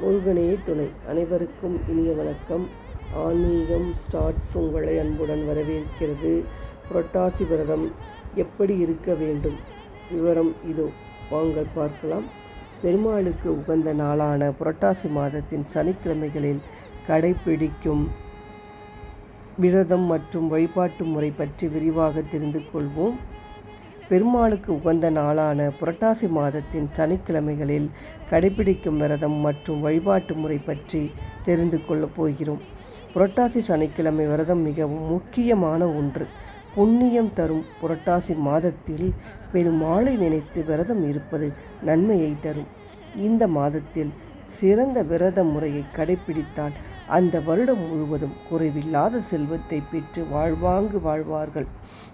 முருகனே துணை. அனைவருக்கும் இனிய வணக்கம். ஆன்மீகம் ஸ்டார்ட்ஸ் உங்களை அன்புடன் வரவேற்கிறது. புரட்டாசி விரதம் எப்படி இருக்க வேண்டும்? விவரம் இதோ வாங்கள் பார்க்கலாம். பெருமாளுக்கு உகந்த நாளான புரட்டாசி மாதத்தின் சனிக்கிழமைகளில் கடைப்பிடிக்கும் விரதம் மற்றும் வழிபாட்டு முறை பற்றி விரிவாக தெரிந்து கொள்வோம். பெருமாளுக்கு உகந்த நாளான புரட்டாசி மாதத்தின் சனிக்கிழமைகளில் கடைபிடிக்கும் விரதம் மற்றும் வழிபாட்டு முறை பற்றி தெரிந்து கொள்ளப் போகிறோம். புரட்டாசி சனிக்கிழமை விரதம் மிகவும் முக்கியமான ஒன்று. புண்ணியம் தரும் புரட்டாசி மாதத்தில் பெருமாளை நினைத்து விரதம் இருப்பது நன்மையை தரும். இந்த மாதத்தில் சிறந்த விரத முறையை கடைபிடித்தால் அந்த வருடம் முழுவதும் குறைவில்லாத செல்வத்தை பெற்று வாழ்வாங்கு வாழ்வார்கள்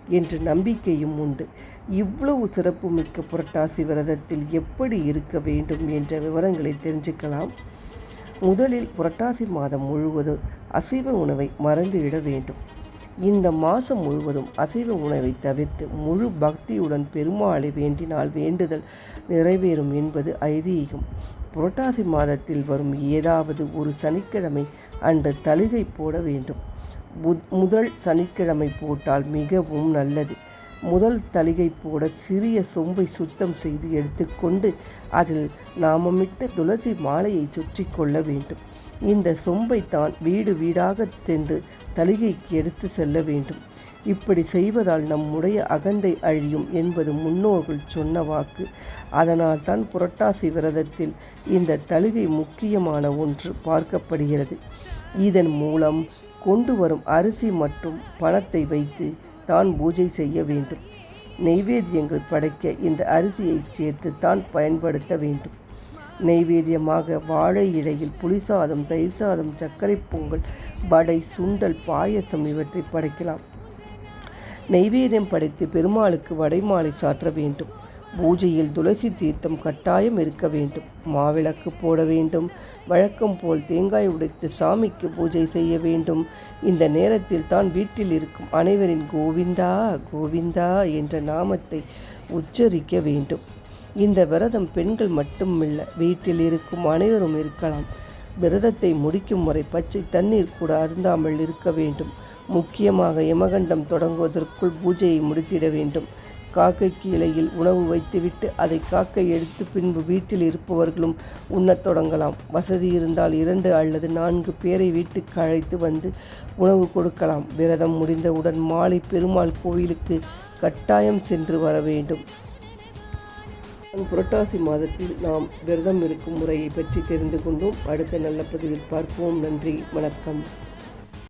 என்ற நம்பிக்கையும் உண்டு. இவ்வளவு சிறப்புமிக்க புரட்டாசி விரதத்தில் எப்படி இருக்க வேண்டும் என்ற விவரங்களை தெரிஞ்சுக்கலாம். முதலில் புரட்டாசி மாதம் முழுவதும் அசைவ உணவை மறந்துவிட வேண்டும். இந்த மாதம் முழுவதும் அசைவ உணவை தவிர்த்து முழு பக்தியுடன் பெருமாளை வேண்டினால் வேண்டுதல் நிறைவேறும் என்பது ஐதீகம். புரட்டாசி மாதத்தில் வரும் ஏதாவது ஒரு சனிக்கிழமை அன்று தலிகை போட வேண்டும். முதல் சனிக்கிழமை போட்டால் மிகவும் நல்லது. முதல் தலிகை போட சிறிய சொம்பை சுத்தம் செய்து எடுத்துக்கொண்டு அதில் நாமமிட்ட துளசி மாலையை சுற்றி கொள்ள வேண்டும். இந்த சொம்பை தான் வீடு வீடாக சென்று தலிகைக்கு எடுத்து செல்ல வேண்டும். இப்படி செய்வதால் நம்முடைய அகந்தை அழியும் என்பது முன்னோர்கள் சொன்ன வாக்கு. அதனால் தான் புரட்டாசி விரதத்தில் இந்த தழுகை முக்கியமான ஒன்று பார்க்கப்படுகிறது. இதன் மூலம் கொண்டு வரும் அரிசி மற்றும் பணத்தை வைத்து தான் பூஜை செய்ய வேண்டும். நெய்வேத்தியங்கள் படைக்க இந்த அரிசியை சேர்த்து தான் பயன்படுத்த வேண்டும். நெய்வேத்தியமாக வாழை இலையில் புளிசாதம் தயிர் சாதம் சர்க்கரை பொங்கல் வடை சுண்டல் பாயசம் இவற்றை படைக்கலாம். நெய்வேதியம் படைத்து பெருமாளுக்கு வடைமாலை சாற்ற வேண்டும். பூஜையில் துளசி தீர்த்தம் கட்டாயம் இருக்க வேண்டும். மாவிளக்கு போட வேண்டும். வழக்கம் போல் தேங்காய் உடைத்து சாமிக்கு பூஜை செய்ய வேண்டும். இந்த நேரத்தில் தான் வீட்டில் இருக்கும் அனைவரின் கோவிந்தா கோவிந்தா என்ற நாமத்தை உச்சரிக்க வேண்டும். இந்த விரதம் பெண்கள் மட்டுமில்ல வீட்டில் இருக்கும் அனைவரும் இருக்கலாம். விரதத்தை முடிக்கும் முறை பச்சை தண்ணீர் கூட அருந்தாமல் இருக்க வேண்டும். முக்கியமாக யமகண்டம் தொடங்குவதற்குள் பூஜையை முடித்திட வேண்டும். காக்கைக்கு இலையில் உணவு வைத்துவிட்டு அதை காக்கை எடுத்து பின்பு வீட்டில் இருப்பவர்களும் உண்ணத் தொடங்கலாம். வசதி இருந்தால் இரண்டு அல்லது நான்கு பேரை வீட்டுக்கு அழைத்து வந்து உணவு கொடுக்கலாம். விரதம் முடிந்தவுடன் மாலை பெருமாள் கோவிலுக்கு கட்டாயம் சென்று வர வேண்டும். புரட்டாசி மாதத்தில் நாம் விரதம் இருக்கும் முறையை பற்றி தெரிந்து கொண்டோம். அடுத்த நல்ல பதிவில் பார்ப்போம். நன்றி. வணக்கம்.